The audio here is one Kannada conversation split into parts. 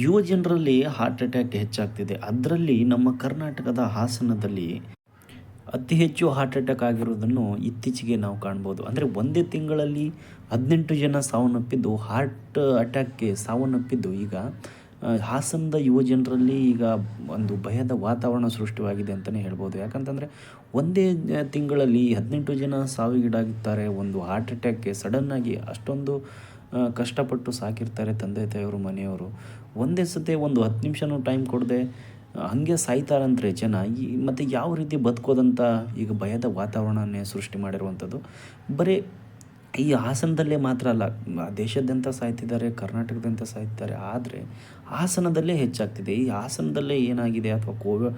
ಯುವ ಜನರಲ್ಲಿ ಹಾರ್ಟ್ ಅಟ್ಯಾಕ್ ಹೆಚ್ಚಾಗ್ತಿದೆ. ಅದರಲ್ಲಿ ನಮ್ಮ ಕರ್ನಾಟಕದ ಹಾಸನದಲ್ಲಿ ಅತಿ ಹೆಚ್ಚು ಹಾರ್ಟ್ ಅಟ್ಯಾಕ್ ಆಗಿರೋದನ್ನು ಇತ್ತೀಚೆಗೆ ನಾವು ಕಾಣ್ಬೋದು. ಅಂದರೆ ಒಂದೇ ತಿಂಗಳಲ್ಲಿ ಹದಿನೆಂಟು ಜನ ಸಾವನ್ನಪ್ಪಿದ್ದು ಹಾರ್ಟ್ ಅಟ್ಯಾಕ್ಗೆ ಸಾವನ್ನಪ್ಪಿದ್ದು ಈಗ ಹಾಸನದ ಯುವ ಜನರಲ್ಲಿ ಈಗ ಒಂದು ಭಯದ ವಾತಾವರಣ ಸೃಷ್ಟಿಯಾಗಿದೆ ಅಂತಲೇ ಹೇಳ್ಬೋದು. ಯಾಕಂತಂದರೆ ಒಂದೇ ತಿಂಗಳಲ್ಲಿ ಹದಿನೆಂಟು ಜನ ಸಾವಿಗೀಡಾಗುತ್ತಾರೆ ಒಂದು ಹಾರ್ಟ್ ಅಟ್ಯಾಕ್ಗೆ ಸಡನ್ನಾಗಿ ಅಷ್ಟೊಂದು ಕಷ್ಟಪಟ್ಟು ಸಾಕಿರ್ತಾರೆ ತಂದೆ ತಾಯಿಯವರು, ಮನೆಯವರು. ಒಂದೇ ಸತಿ ಒಂದು ಹತ್ತು ನಿಮಿಷನೂ ಟೈಮ್ ಕೊಡದೆ ಹಾಗೆ ಸಾಯ್ತಾರಂತೆ ಜನ. ಈ, ಮತ್ತು ಯಾವ ರೀತಿ ಬದುಕೋದಂಥ ಈಗ ಭಯದ ವಾತಾವರಣನೇ ಸೃಷ್ಟಿ ಮಾಡಿರುವಂಥದ್ದು. ಬರೀ ಈ ಹಾಸನದಲ್ಲೇ ಮಾತ್ರ ಅಲ್ಲ ದೇಶದಂತ ಸಾಯ್ತಿದ್ದಾರೆ ಕರ್ನಾಟಕದಂತ ಸಾಯ್ತಿದ್ದಾರೆ. ಆದರೆ ಹಾಸನದಲ್ಲೇ ಹೆಚ್ಚಾಗ್ತಿದೆ. ಈ ಹಾಸನದಲ್ಲೇ ಏನಾಗಿದೆ ಅಥವಾ ಕೋವಿ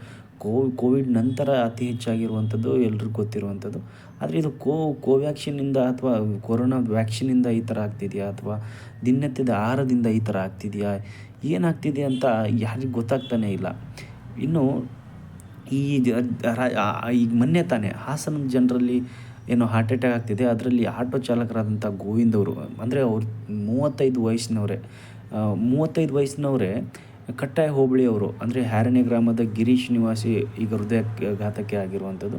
ಕೋವಿಡ್ ನಂತರ ಅತಿ ಹೆಚ್ಚಾಗಿರುವಂಥದ್ದು ಎಲ್ರಿಗೂ ಗೊತ್ತಿರುವಂಥದ್ದು. ಆದರೆ ಇದು ಕೋ ಕೋವ್ಯಾಕ್ಸಿನಿಂದ ಅಥವಾ ಕೊರೋನಾ ವ್ಯಾಕ್ಸಿನಿಂದ ಈ ಥರ ಆಗ್ತಿದೆಯಾ? ಅಥವಾ ದಿನನಿತ್ಯದ ಆಹಾರದಿಂದ ಈ ಥರ ಆಗ್ತಿದೆಯಾ? ಏನಾಗ್ತಿದೆ ಅಂತ ಯಾರಿಗೂ ಗೊತ್ತಾಗ್ತಾನೇ ಇಲ್ಲ. ಇನ್ನು ಈ ಈಗ ಮೊನ್ನೆ ತಾನೇ ಹಾಸನದ ಜನರಲ್ಲಿ ಏನೋ ಹಾರ್ಟ್ ಅಟ್ಯಾಕ್ ಆಗ್ತಿದೆ. ಅದರಲ್ಲಿ ಆಟೋ ಚಾಲಕರಾದಂಥ ಗೋವಿಂದ್ ಅವರು, ಅಂದರೆ ಅವ್ರು ಮೂವತ್ತೈದು ವಯಸ್ಸಿನವರೇ ಮೂವತ್ತೈದು ವಯಸ್ಸಿನವರೇ ಕಟ್ಟಾಯ ಹೋಬಳಿ ಅವರು, ಅಂದರೆ ಹ್ಯಾರಣ್ಯ ಗ್ರಾಮದ ಗಿರೀಶ್ ನಿವಾಸಿ ಈಗ ಹೃದಯ ಘಾತಕ್ಕೆ ಆಗಿರುವಂಥದ್ದು.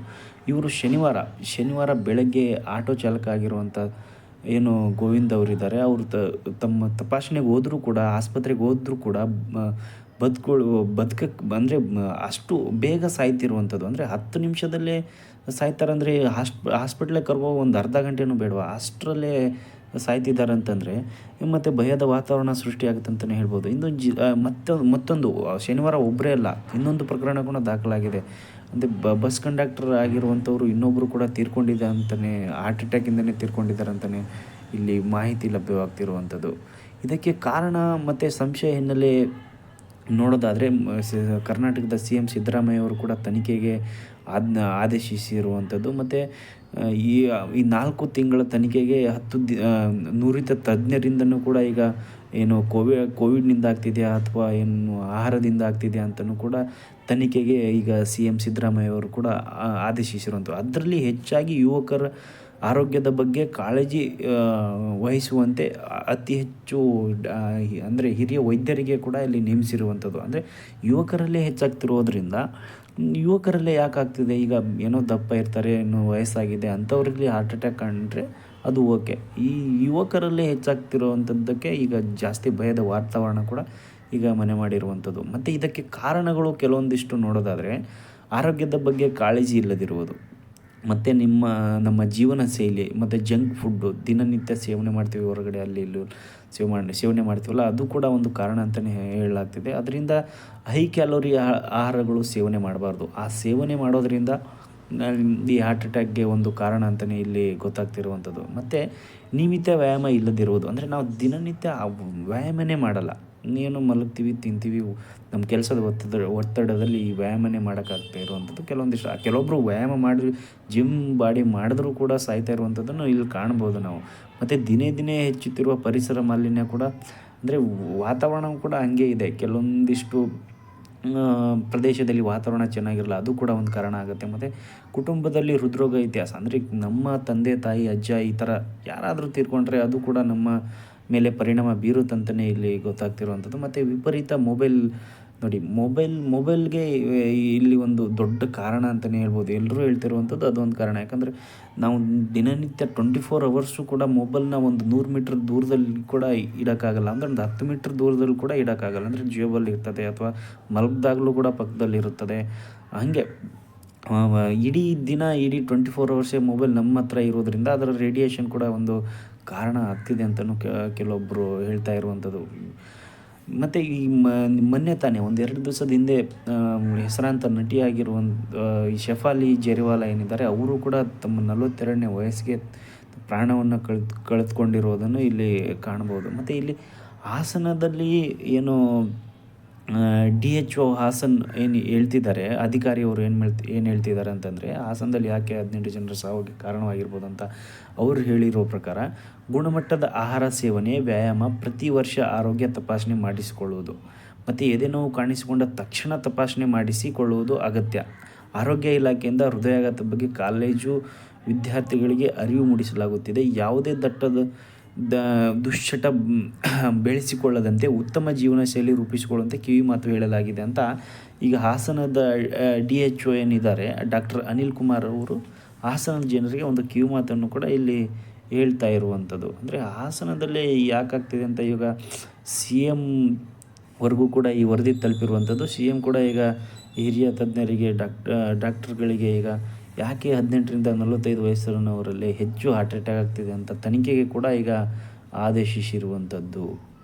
ಇವರು ಶನಿವಾರ ಶನಿವಾರ ಬೆಳಗ್ಗೆ ಆಟೋ ಚಾಲಕ ಆಗಿರುವಂಥ ಏನು ಗೋವಿಂದ್ ಅವರಿದ್ದಾರೆ. ಅವರು ತಮ್ಮ ತಪಾಸಣೆಗೆ ಹೋದರೂ ಕೂಡ, ಆಸ್ಪತ್ರೆಗೆ ಹೋದರೂ ಕೂಡ ಬದುಕೊಳ್ಳು ಬದುಕಕ್ಕೆ ಅಂದರೆ ಅಷ್ಟು ಬೇಗ ಸಾಯ್ತಿರುವಂಥದ್ದು. ಅಂದರೆ ಹತ್ತು ನಿಮಿಷದಲ್ಲೇ ಸಾಯ್ತಾರಂದರೆ ಹಾಸ್ಪ್ ಹಾಸ್ಪಿಟ್ಲಿಗೆ ಕರ್ಕೋ ಒಂದು ಅರ್ಧ ಗಂಟೆನೂ ಬೇಡವಾ? ಅಷ್ಟರಲ್ಲೇ ಸಾಯ್ತಿದ್ದಾರೆ ಅಂತಂದರೆ ಮತ್ತು ಭಯದ ವಾತಾವರಣ ಸೃಷ್ಟಿಯಾಗುತ್ತೆ ಅಂತಲೇ ಹೇಳ್ಬೋದು. ಇನ್ನು ಜಿ ಮತ್ತೊಂದು ಮತ್ತೊಂದು, ಶನಿವಾರ ಒಬ್ಬರೇ ಅಲ್ಲ, ಇನ್ನೊಂದು ಪ್ರಕರಣ ಕೂಡ ದಾಖಲಾಗಿದೆ. ಅಂದರೆ ಬ, ಬಸ್ ಕಂಡಕ್ಟರ್ ಆಗಿರುವಂಥವ್ರು ಇನ್ನೊಬ್ಬರು ಕೂಡ ತೀರ್ಕೊಂಡಿದೆ ಅಂತಲೇ ಹಾರ್ಟ್ ಅಟ್ಯಾಕಿಂದನೇ ತೀರ್ಕೊಂಡಿದ್ದಾರೆ ಅಂತಲೇ ಇಲ್ಲಿ ಮಾಹಿತಿ ಲಭ್ಯವಾಗ್ತಿರುವಂಥದ್ದು. ಇದಕ್ಕೆ ಕಾರಣ ಮತ್ತು ಸಂಶಯ ಹಿನ್ನೆಲೆ ನೋಡೋದಾದರೆ ಕರ್ನಾಟಕದ ಸಿ ಎಂ ಸಿದ್ದರಾಮಯ್ಯ ಅವರು ಕೂಡ ತನಿಖೆಗೆ ಆದ, ಆದೇಶಿಸಿರುವಂಥದ್ದು. ಮತ್ತು ಈ ಈ ನಾಲ್ಕು ತಿಂಗಳ ತನಿಖೆಗೆ ಹತ್ತು ದಿ ನುರಿತ ತಜ್ಞರಿಂದನೂ ಕೂಡ ಈಗ ಏನು ಕೋವಿ, ಕೋವಿಡ್ನಿಂದ ಆಗ್ತಿದೆಯಾ ಅಥವಾ ಏನು ಆಹಾರದಿಂದ ಆಗ್ತಿದೆಯಾ ಅಂತಲೂ ಕೂಡ ತನಿಖೆಗೆ ಈಗ ಸಿ ಎಂ ಸಿದ್ದರಾಮಯ್ಯ ಅವರು ಕೂಡ ಆದೇಶಿಸಿರುವಂಥದ್ದು. ಅದರಲ್ಲಿ ಹೆಚ್ಚಾಗಿ ಯುವಕರ ಆರೋಗ್ಯದ ಬಗ್ಗೆ ಕಾಳಜಿ ವಹಿಸುವಂತೆ ಅತಿ ಹೆಚ್ಚು ಅಂದರೆ ಹಿರಿಯ ವೈದ್ಯರಿಗೆ ಕೂಡ ಇಲ್ಲಿ ನೇಮಿಸಿರುವಂಥದ್ದು. ಅಂದರೆ ಯುವಕರಲ್ಲೇ ಹೆಚ್ಚಾಗ್ತಿರೋದ್ರಿಂದ, ಯುವಕರಲ್ಲೇ ಯಾಕಾಗ್ತಿದೆ ಈಗ ಏನೋ ದಪ್ಪ ಇರ್ತಾರೆ, ಏನೋ ವಯಸ್ಸಾಗಿದೆ ಅಂಥವ್ರಿಗೆ ಹಾರ್ಟ್ ಅಟ್ಯಾಕ್ ಕಂಡ್ರೆ ಅದು ಓಕೆ. ಈ ಯುವಕರಲ್ಲೇ ಹೆಚ್ಚಾಗ್ತಿರುವಂಥದ್ದಕ್ಕೆ ಈಗ ಜಾಸ್ತಿ ಭಯದ ವಾತಾವರಣ ಕೂಡ ಈಗ ಮನೆ ಮಾಡಿರುವಂಥದ್ದು. ಮತ್ತು ಇದಕ್ಕೆ ಕಾರಣಗಳು ಕೆಲವೊಂದಿಷ್ಟು ನೋಡೋದಾದರೆ, ಆರೋಗ್ಯದ ಬಗ್ಗೆ ಕಾಳಜಿ ಇಲ್ಲದಿರುವುದು. ಮತ್ತು ನಿಮ್ಮ, ನಮ್ಮ ಜೀವನ ಶೈಲಿ, ಮತ್ತು ಜಂಕ್ ಫುಡ್ಡು ದಿನನಿತ್ಯ ಸೇವನೆ ಮಾಡ್ತೀವಿ ಹೊರಗಡೆ ಅಲ್ಲಿ ಇಲ್ಲಿ ಸೇವ್ ಮಾಡಿ, ಸೇವನೆ ಮಾಡ್ತೀವಲ್ಲ, ಅದು ಕೂಡ ಒಂದು ಕಾರಣ ಅಂತಲೇ ಹೇಳಲಾಗ್ತಿದೆ. ಅದರಿಂದ ಹೈ ಕ್ಯಾಲೋರಿ ಆಹಾರಗಳು ಸೇವನೆ ಮಾಡಬಾರ್ದು. ಆ ಸೇವನೆ ಮಾಡೋದರಿಂದ ಈ ಹಾರ್ಟ್ ಅಟ್ಯಾಕ್ಗೆ ಒಂದು ಕಾರಣ ಅಂತಲೇ ಇಲ್ಲಿ ಗೊತ್ತಾಗ್ತಿರುವಂಥದ್ದು. ಮತ್ತು ನಿಯಮಿತ ವ್ಯಾಯಾಮ ಇಲ್ಲದಿರುವುದು. ಅಂದರೆ ನಾವು ದಿನನಿತ್ಯ ವ್ಯಾಯಾಮನೇ ಮಾಡಲ್ಲ. ಏನು ಮಲಗ್ತೀವಿ, ತಿಂತೀವಿ ನಮ್ಮ ಕೆಲಸದ ಒತ್ತಡ ಒತ್ತಡದಲ್ಲಿ ಈ ವ್ಯಾಯಾಮನೇ ಮಾಡೋಕ್ಕಾಗ್ತಾ ಇರುವಂಥದ್ದು. ಕೆಲವೊಂದಿಷ್ಟು ಕೆಲವೊಬ್ಬರು ವ್ಯಾಯಾಮ ಮಾಡಿ ಜಿಮ್ ಬಾಡಿ ಮಾಡಿದ್ರೂ ಕೂಡ ಸಾಯ್ತಾ ಇರುವಂಥದ್ದನ್ನು ಇಲ್ಲಿ ಕಾಣ್ಬೋದು ನಾವು. ಮತ್ತು ದಿನೇ ದಿನೇ ಹೆಚ್ಚುತ್ತಿರುವ ಪರಿಸರ ಮಾಲಿನ್ಯ ಕೂಡ, ಅಂದರೆ ವಾತಾವರಣ ಕೂಡ ಹಂಗೆ ಇದೆ. ಕೆಲವೊಂದಿಷ್ಟು ಪ್ರದೇಶದಲ್ಲಿ ವಾತಾವರಣ ಚೆನ್ನಾಗಿರಲ್ಲ, ಅದು ಕೂಡ ಒಂದು ಕಾರಣ ಆಗುತ್ತೆ. ಮತ್ತು ಕುಟುಂಬದಲ್ಲಿ ಹೃದ್ರೋಗ ಇತಿಹಾಸ, ಅಂದರೆ ನಮ್ಮ ತಂದೆ, ತಾಯಿ, ಅಜ್ಜ ಈ ಥರ ಯಾರಾದರೂ ತೀರ್ಕೊಂಡ್ರೆ ಅದು ಕೂಡ ನಮ್ಮ ಮೇಲೆ ಪರಿಣಾಮ ಬೀರುತ್ತಂತಲೇ ಇಲ್ಲಿ ಗೊತ್ತಾಗ್ತಿರುವಂಥದ್ದು. ಮತ್ತು ವಿಪರೀತ ಮೊಬೈಲ್ ನೋಡಿ, ಮೊಬೈಲ್, ಮೊಬೈಲ್ಗೆ ಇಲ್ಲಿ ಒಂದು ದೊಡ್ಡ ಕಾರಣ ಅಂತಲೇ ಹೇಳ್ಬೋದು. ಎಲ್ಲರೂ ಹೇಳ್ತಿರುವಂಥದ್ದು ಅದೊಂದು ಕಾರಣ. ಯಾಕಂದರೆ ನಾವು ದಿನನಿತ್ಯ ಟ್ವೆಂಟಿ ಫೋರ್ ಅವರ್ಸು ಕೂಡ ಮೊಬೈಲ್ನ ಒಂದು ನೂರು ಮೀಟ್ರ್ ದೂರದಲ್ಲಿ ಕೂಡ ಇಡೋಕ್ಕಾಗಲ್ಲ. ಅಂದರೆ ಒಂದು ಹತ್ತು ಮೀಟ್ರ್ ದೂರದಲ್ಲಿ ಕೂಡ ಇಡೋಕ್ಕಾಗಲ್ಲ. ಅಂದರೆ ಜೇಬಲ್ಲಿ ಇರ್ತದೆ ಅಥವಾ ಮಲಗ್ದಾಗಲೂ ಕೂಡ ಪಕ್ಕದಲ್ಲಿರುತ್ತದೆ ಹಾಗೆ ಇಡೀ ದಿನ ಇಡೀ ಟ್ವೆಂಟಿ ಫೋರ್ ಅವರ್ಸೇ ಮೊಬೈಲ್ ನಮ್ಮ ಹತ್ರ ಇರೋದ್ರಿಂದ ಅದರ ರೇಡಿಯೇಷನ್ ಕೂಡ ಒಂದು ಕಾರಣ ಆಗ್ತಿದೆ ಅಂತಲೂ ಕೆಲವೊಬ್ಬರು ಹೇಳ್ತಾ ಇರುವಂಥದ್ದು. ಮತ್ತು ಈ ಮೊನ್ನೆ ತಾನೇ, ಒಂದು ಎರಡು ದಿವಸದ ಹಿಂದೆ ಹೆಸರಾಂತ ನಟಿಯಾಗಿರುವಂಥ ಈ ಶೆಫಾಲಿ ಜೆರಿವಾಲ ಏನಿದ್ದಾರೆ, ಅವರು ಕೂಡ ತಮ್ಮ ನಲವತ್ತೆರಡನೇ ವಯಸ್ಸಿಗೆ ಪ್ರಾಣವನ್ನು ಕಳೆದು ಕಳೆದುಕೊಂಡಿರೋದನ್ನು ಇಲ್ಲಿ ಕಾಣ್ಬೋದು ಮತ್ತು ಇಲ್ಲಿ ಹಾಸನದಲ್ಲಿ ಏನು ಡಿ ಎಚ್ ಒ ಹಾಸನ್ ಏನು ಹೇಳ್ತಿದ್ದಾರೆ, ಅಧಿಕಾರಿಯವರು ಏನು ಏನು ಹೇಳ್ತಿದ್ದಾರೆ ಅಂತಂದರೆ, ಹಾಸನದಲ್ಲಿ ಯಾಕೆ ಹದಿನೆಂಟು ಜನರ ಸಾವಿಗೆ ಕಾರಣವಾಗಿರ್ಬೋದು ಅಂತ ಅವರು ಹೇಳಿರೋ ಪ್ರಕಾರ, ಗುಣಮಟ್ಟದ ಆಹಾರ ಸೇವನೆ, ವ್ಯಾಯಾಮ, ಪ್ರತಿ ವರ್ಷ ಆರೋಗ್ಯ ತಪಾಸಣೆ ಮಾಡಿಸಿಕೊಳ್ಳುವುದು ಮತ್ತು ಎದೆನೋವು ಕಾಣಿಸಿಕೊಂಡ ತಕ್ಷಣ ತಪಾಸಣೆ ಮಾಡಿಸಿಕೊಳ್ಳುವುದು ಅಗತ್ಯ. ಆರೋಗ್ಯ ಇಲಾಖೆಯಿಂದ ಹೃದಯಾಘಾತ ಬಗ್ಗೆ ಕಾಲೇಜು ವಿದ್ಯಾರ್ಥಿಗಳಿಗೆ ಅರಿವು ಮೂಡಿಸಲಾಗುತ್ತಿದೆ. ಯಾವುದೇ ದಟ್ಟದ ದ ದುಶ್ಚಟ ಬೆಳೆಸಿಕೊಳ್ಳದಂತೆ ಉತ್ತಮ ಜೀವನ ಶೈಲಿ ರೂಪಿಸಿಕೊಳ್ಳುವಂತೆ ಕಿವಿ ಮಾತು ಹೇಳಲಾಗಿದೆ ಅಂತ ಈಗ ಹಾಸನದ ಡಿ ಎಚ್ ಒ ಏನಿದ್ದಾರೆ, ಡಾಕ್ಟರ್ ಅನಿಲ್ ಕುಮಾರ್ ಅವರು ಹಾಸನದ ಜನರಿಗೆ ಒಂದು ಕಿವಿ ಮಾತನ್ನು ಕೂಡ ಇಲ್ಲಿ ಹೇಳ್ತಾ ಇರುವಂಥದ್ದು. ಅಂದರೆ ಹಾಸನದಲ್ಲೇ ಯಾಕಾಗ್ತಿದೆ ಅಂತ ಈಗ ಸಿ ಎಂ ವರೆಗೂ ಕೂಡ ಈ ವರದಿ ತಲುಪಿರುವಂಥದ್ದು. ಸಿ ಎಂ ಕೂಡ ಈಗ ಹಿರಿಯ ತಜ್ಞರಿಗೆ ಡಾಕ್ಟ ಡಾಕ್ಟರ್ಗಳಿಗೆ ಈಗ ಯಾಕೆ ಹದಿನೆಂಟರಿಂದ ನಲವತ್ತೈದು ವಯಸ್ಸಿನವರಲ್ಲಿ ಹೆಚ್ಚು ಹಾರ್ಟ್ ಅಟ್ಯಾಕ್ ಆಗ್ತಿದೆ ಅಂತ ತನಿಖೆಗೆ ಕೂಡ ಈಗ ಆದೇಶಿಸಿರುವಂಥದ್ದು.